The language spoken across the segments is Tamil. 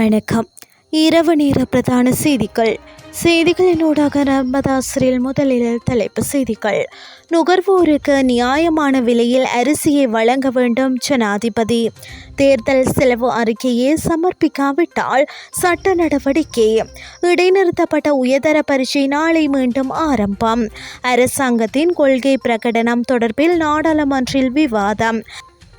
வணக்கம். இரவு நேர பிரதான செய்திகள். செய்திகளின் ஊடாக நர்மதாசிரியில் முதலில் தலைப்பு செய்திகள். நுகர்வோருக்கு நியாயமான விலையில் அரிசியை வழங்க வேண்டும் ஜனாதிபதி. தேர்தல் செலவு அறிக்கையை சமர்ப்பிக்காவிட்டால் சட்ட நடவடிக்கை. இடைநிறுத்தப்பட்ட உயர்தர பரீட்சை நாளை மீண்டும் ஆரம்பம். அரசாங்கத்தின் கொள்கை பிரகடனம் தொடர்பில் நாடாளுமன்றில் விவாதம்.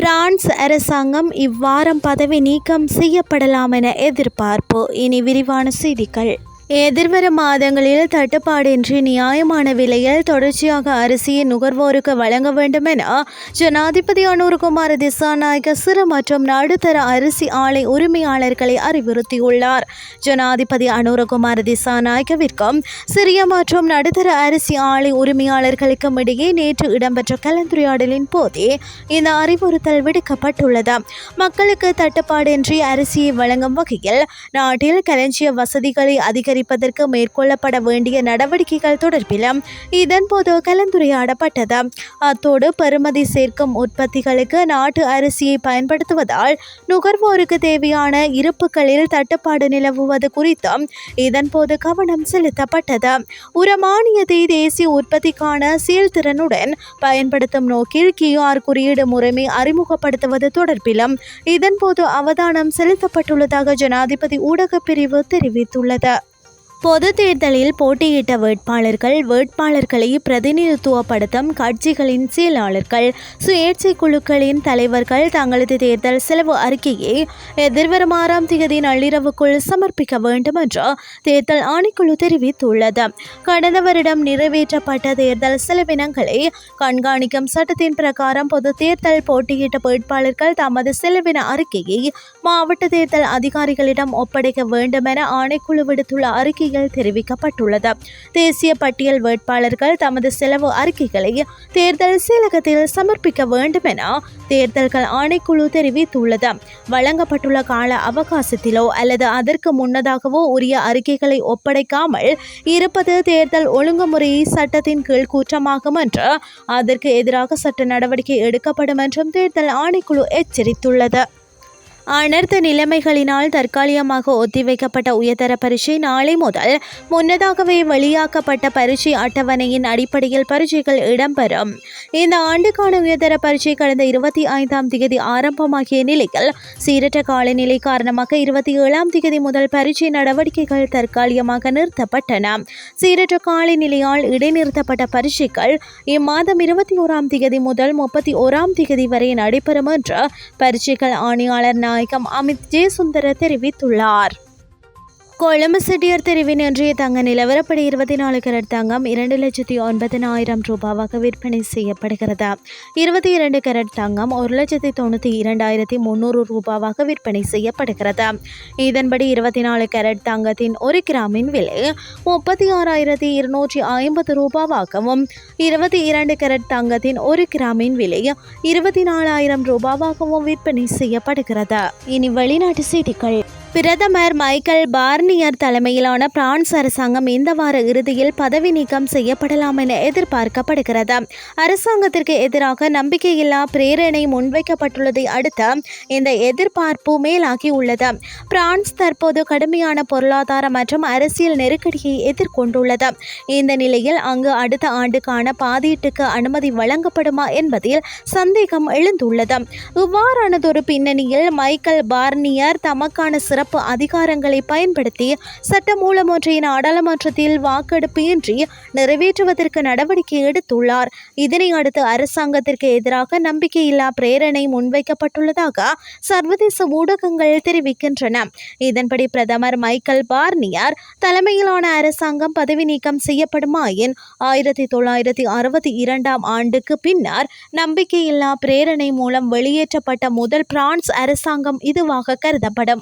பிரான்ஸ் அரசாங்கம் இவ்வாரம் பதவி நீக்கம் செய்யப்படலாம் என எதிர்பார்ப்பு. இனி விரிவான செய்திகள். எதிர்வரும் மாதங்களில் தட்டுப்பாடின்றி நியாயமான விலையில் தொடர்ச்சியாக அரிசியை நுகர்வோருக்கு வழங்க வேண்டும் என ஜனாதிபதி அனூர்குமார் திசாநாயக சிறு மற்றும் நடுத்தர அரிசி ஆலை உரிமையாளர்களை அறிவுறுத்தியுள்ளார். ஜனாதிபதி அனுரகுமார் திசாநாயகவிற்கும் சிறிய மற்றும் நடுத்தர அரிசி ஆலை உரிமையாளர்களுக்கும் இடையே நேற்று இடம்பெற்ற கலந்துரையாடலின் போதே இந்த அறிவுறுத்தல் விடுக்கப்பட்டுள்ளது. மக்களுக்கு தட்டுப்பாடின்றி அரிசியை வழங்கும் வகையில் நாட்டில் களஞ்சிய வசதிகளை அதிகரிப்பதற்கு மேற்கொள்ளப்பட வேண்டிய நடவடிக்கைகள் தொடர்பிலும் இதன்போது கலந்துரையாடப்பட்டது. அத்தோடு பெறுமதி சேர்க்கும் உற்பத்திகளுக்கு நாட்டு அரிசியை பயன்படுத்துவதால் நுகர்வோருக்கு தேவையான இருப்புகளில் தட்டுப்பாடு நிலவுவது குறித்தும் இதன்போது கவனம் செலுத்தப்பட்டது. உரமானியத்தை தேசிய உற்பத்திக்கான செயல்திறனுடன் பயன்படுத்தும் நோக்கில் கியூஆர் குறியீடு முறைமை அறிமுகப்படுத்துவது தொடர்பிலும் இதன்போது அவதானம் செலுத்தப்பட்டுள்ளதாக ஜனாதிபதி ஊடகப் பிரிவு தெரிவித்துள்ளது. பொது தேர்தலில் போட்டியிட்ட வேட்பாளர்கள் வேட்பாளர்களை பிரதிநிதித்துவப்படுத்தும் கட்சிகளின் செயலாளர்கள் சுயேட்சை குழுக்களின் தலைவர்கள் தங்களது தேர்தல் செலவு அறிக்கையை எதிர்வரும் ஆறாம் தேதி நள்ளிரவுக்குள் சமர்ப்பிக்க வேண்டும் என்று தேர்தல் ஆணைக்குழு தெரிவித்துள்ளது. கடந்த வருடம் நிறைவேற்றப்பட்ட தேர்தல் செலவினங்களை கண்காணிக்கும் சட்டத்தின் பிரகாரம் பொது தேர்தல் போட்டியிட்ட வேட்பாளர்கள் தமது செலவின அறிக்கையை மாவட்ட தேர்தல் அதிகாரிகளிடம் ஒப்படைக்க வேண்டும் என ஆணைக்குழு விடுத்துள்ள அறிக்கை அறிக்கையில் தெரிவிக்கப்பட்டுள்ளது. தேசிய பட்டியல் வேட்பாளர்கள் தமது செலவு அறிக்கைகளை தேர்தல் செயலகத்தில் சமர்ப்பிக்க வேண்டும் என தேர்தல்கள் ஆணைக்குழு தெரிவித்துள்ளது. வழங்கப்பட்டுள்ள கால அவகாசத்திலோ அல்லது அதற்கு முன்னதாகவோ உரிய அறிக்கைகளை ஒப்படைக்காமல் இருப்பது தேர்தல் ஒழுங்குமுறை சட்டத்தின் கீழ் குற்றமாகும் என்று அதற்கு எதிராக சட்ட நடவடிக்கை எடுக்கப்படும் என்றும் தேர்தல் ஆணைக்குழு எச்சரித்துள்ளது. அனர்த்த நிலைமைகளினால் தற்காலிகமாக ஒத்திவைக்கப்பட்ட உயர்தர பரீட்சை நாளை முதல் முன்னதாகவே வெளியாக்கப்பட்ட பரீட்சை அட்டவணையின் அடிப்படையில் பரீட்சைகள் இடம்பெறும். இந்த ஆண்டுக்கான உயர்தர பரீட்சை கடந்த இருபத்தி ஐந்தாம் தேதி ஆரம்பமாகிய நிலையில் சீரற்ற காலநிலை காரணமாக இருபத்தி ஏழாம் தேதி முதல் பரீட்சை நடவடிக்கைகள் தற்காலிகமாக நிறுத்தப்பட்டன. சீரற்ற காலநிலையால் இடைநிறுத்தப்பட்ட பரீட்சைகள் இம்மாதம் இருபத்தி ஓராம் தேதி முதல் முப்பத்தி ஓராம் தேதி வரை நடைபெறும் என்று பரீட்சைகள் ஆணையாளர் நாயகம் அமித் ஜெயசுந்தர தெரிவித்துள்ளார். கொழும்பு சிட்டியர் தெரிவின் இன்றைய தங்க நிலவரப்படி இருபத்தி நாலு கரட் தங்கம் இரண்டு லட்சத்தி ஒன்பதினாயிரம் ரூபாவாக விற்பனை செய்யப்படுகிறது. இருபத்தி இரண்டு கரட் தங்கம் ஒரு லட்சத்தி தொண்ணூற்றி இரண்டாயிரத்தி முந்நூறு ரூபாவாக விற்பனை செய்யப்படுகிறது. இதன்படி இருபத்தி நாலு கரட் தங்கத்தின் ஒரு கிராமின் விலை முப்பத்தி ஆறாயிரத்தி இருநூற்றி ஐம்பது ரூபாவாகவும் இருபத்தி இரண்டு கரட் தங்கத்தின் ஒரு கிராமின் விலை இருபத்தி நாலாயிரம் ரூபாவாகவும் விற்பனை செய்யப்படுகிறது. இனி வெளிநாட்டு செய்திகள். பிரதமர் மைக்கேல் பார்னியர் தலைமையிலான பிரான்ஸ் அரசாங்கம் இந்த வார இறுதியில் பதவி நீக்கம் செய்யப்படலாம் என எதிர்பார்க்கப்படுகிறது. அரசாங்கத்திற்கு எதிராக நம்பிக்கையில்லா பிரேரணை முன்வைக்கப்பட்டுள்ளதை அடுத்து இந்த எதிர்பார்ப்பு மேலாகி உள்ளது பிரான்ஸ் தற்போது கடுமையான பொருளாதார மற்றும் அரசியல் நெருக்கடியை எதிர்கொண்டுள்ளது. இந்த நிலையில் அங்கு அடுத்த ஆண்டுக்கான பாதீட்டுக்கு அனுமதி வழங்கப்படுமா என்பதில் சந்தேகம் எழுந்துள்ளது. இவ்வாறானதொரு பின்னணியில் மைக்கேல் பார்னியர் தமக்கான சிறப்பு அதிகாரங்களை பயன்படுத்தி சட்டமூலம் ஒன்றை நாடாளுமன்றத்தில் வாக்கெடுப்பு இன்றி நிறைவேற்றுவதற்கு நடவடிக்கை எடுத்துள்ளார். இதனை அடுத்து அரசாங்கத்திற்கு எதிராக நம்பிக்கையில்லா பிரேரணை முன்வைக்கப்பட்டுள்ளதாக சர்வதேச ஊடகங்கள் தெரிவிக்கின்றன. இதன்படி பிரதமர் மைக்கேல் பார்னியார் தலைமையிலான அரசாங்கம் பதவி நீக்கம் செய்யப்படுமாயின் ஆயிரத்தி தொள்ளாயிரத்தி அறுபத்தி இரண்டாம் ஆண்டுக்கு பின்னர் நம்பிக்கையில்லா பிரேரணை மூலம் வெளியேற்றப்பட்ட முதல் பிரான்ஸ் அரசாங்கம் இதுவாக கருதப்படும்.